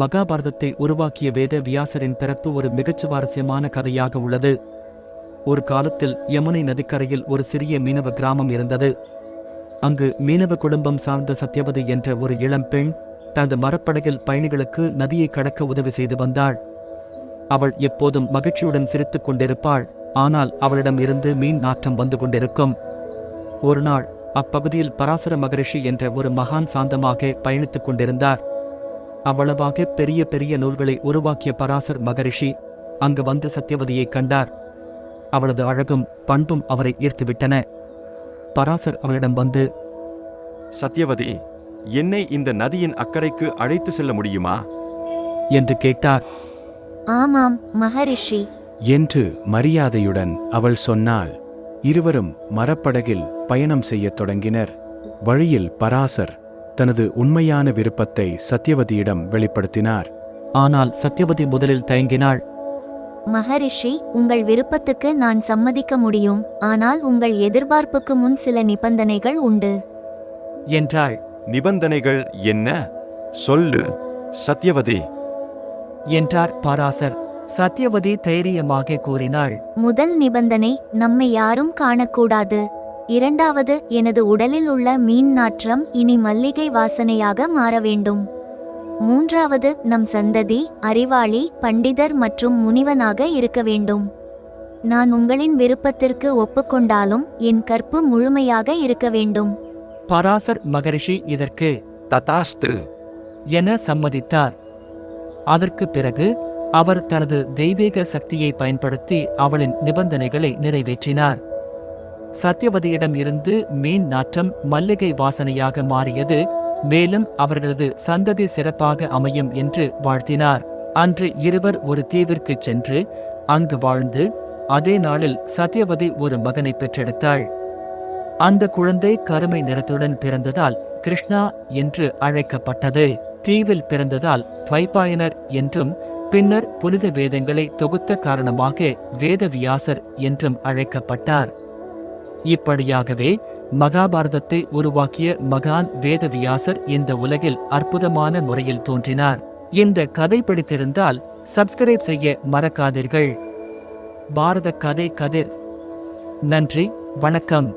மகாபாரதத்தை உருவாக்கிய வேத வியாசரின் பிறப்பு ஒரு மிகச் சுவாரஸ்யமான கதையாக உள்ளது. ஒரு காலத்தில் யமுனை நதிக்கரையில் ஒரு சிறிய மீனவ கிராமம் இருந்தது. அங்கு மீனவ குடும்பம் சார்ந்த சத்யவதி என்ற ஒரு இளம் பெண் தனது மரப்படகில் பயணிகளுக்கு நதியை கடக்க உதவி செய்து வந்தாள். அவள் எப்போதும் மகிழ்ச்சியுடன் சிரித்துக் கொண்டிருப்பாள் ஆனால் அவளிடம் இருந்து மீன் நாற்றம் வந்து கொண்டிருக்கும். ஒரு நாள் அப்பகுதியில் பராசர மகரிஷி என்ற ஒரு மகான் சாந்தமாக பயணித்துக் கொண்டிருந்தார். அவ்வளவாக பெரிய பெரிய நூல்களை உருவாக்கிய பராசர் மகரிஷி அங்கு வந்து சத்யவதியை கண்டார். அவளது அழகும் பண்பும் அவரை ஈர்த்துவிட்டன. பராசர் அவளிடம் வந்து சத்யவதி என்னை இந்த நதியின் அக்கறைக்கு அழைத்து செல்ல முடியுமா? என்று கேட்டார். ஆமாம் மகரிஷி. என்று மரியாதையுடன் அவள் சொன்னாள். இருவரும் மரப்படகில் பயணம் செய்யத் தொடங்கினர். வழியில் பராசர் தனது உண்மையான விருப்பத்தை சத்யவதியிடம் வெளிப்படுத்தினார். ஆனால் சத்யவதி முதலில் தயங்கினாள். மகரிஷி உங்கள் விருப்பத்துக்கு நான் சம்மதிக்க முடியும். ஆனால் உங்கள் எதிர்பார்ப்புக்கு முன் சில நிபந்தனைகள் உண்டு. என்றாள். நிபந்தனைகள் என்ன? சொல்லு சத்யவதி. என்றார் பராசர். சத்யவதி தைரியமாக கூறினாள். முதல் நிபந்தனை நம்மை யாரும் காணக்கூடாது. இரண்டாவது எனது உடலில் உள்ள மீன் நாற்றம் இனி மல்லிகை வாசனையாக மாற வேண்டும். மூன்றாவது நம் சந்ததி அறிவாளி பண்டிதர் மற்றும் முனிவனாக இருக்க வேண்டும். நான் உங்களின் விருப்பத்திற்கு ஒப்புக்கொண்டாலும் என் கற்பு முழுமையாக இருக்க வேண்டும். பராசர் மகரிஷி இதற்கு ததாஸ்து. என சம்மதித்தார். அதற்கு பிறகு அவர் தனது தெய்வீக சக்தியை பயன்படுத்தி அவளின் நிபந்தனைகளை நிறைவேற்றினார். சத்யவதியிடம் இருந்து மீன் நாற்றம் மல்லிகை வாசனையாக மாறியது. மேலும் அவர்களது சந்ததி சிறப்பாக அமையும் என்று வாழ்த்தினார். அன்று இருவர் ஒரு தீவிற்கு சென்று அங்கு வாழ்ந்து அதே நாளில் சத்யவதி ஒரு மகனை பெற்றெடுத்தாள். அந்த குழந்தை கருமை நிறத்துடன் பிறந்ததால் கிருஷ்ணா என்று அழைக்கப்பட்டது. தீவில் பிறந்ததால் துவைபாயனர் என்றும் பின்னர் புனித வேதங்களை தொகுத்த காரணமாக வேதவியாசர் என்றும் அழைக்கப்பட்டார். இப்படியாகவே மகாபாரதத்தை உருவாக்கிய மகான் வேதவியாசர் இந்த உலகில் அற்புதமான முறையில் தோன்றினார். இந்த கதை பிடித்திருந்தால் சப்ஸ்கிரைப் செய்ய மறக்காதீர்கள். பாரத கதை கதிர். நன்றி வணக்கம்.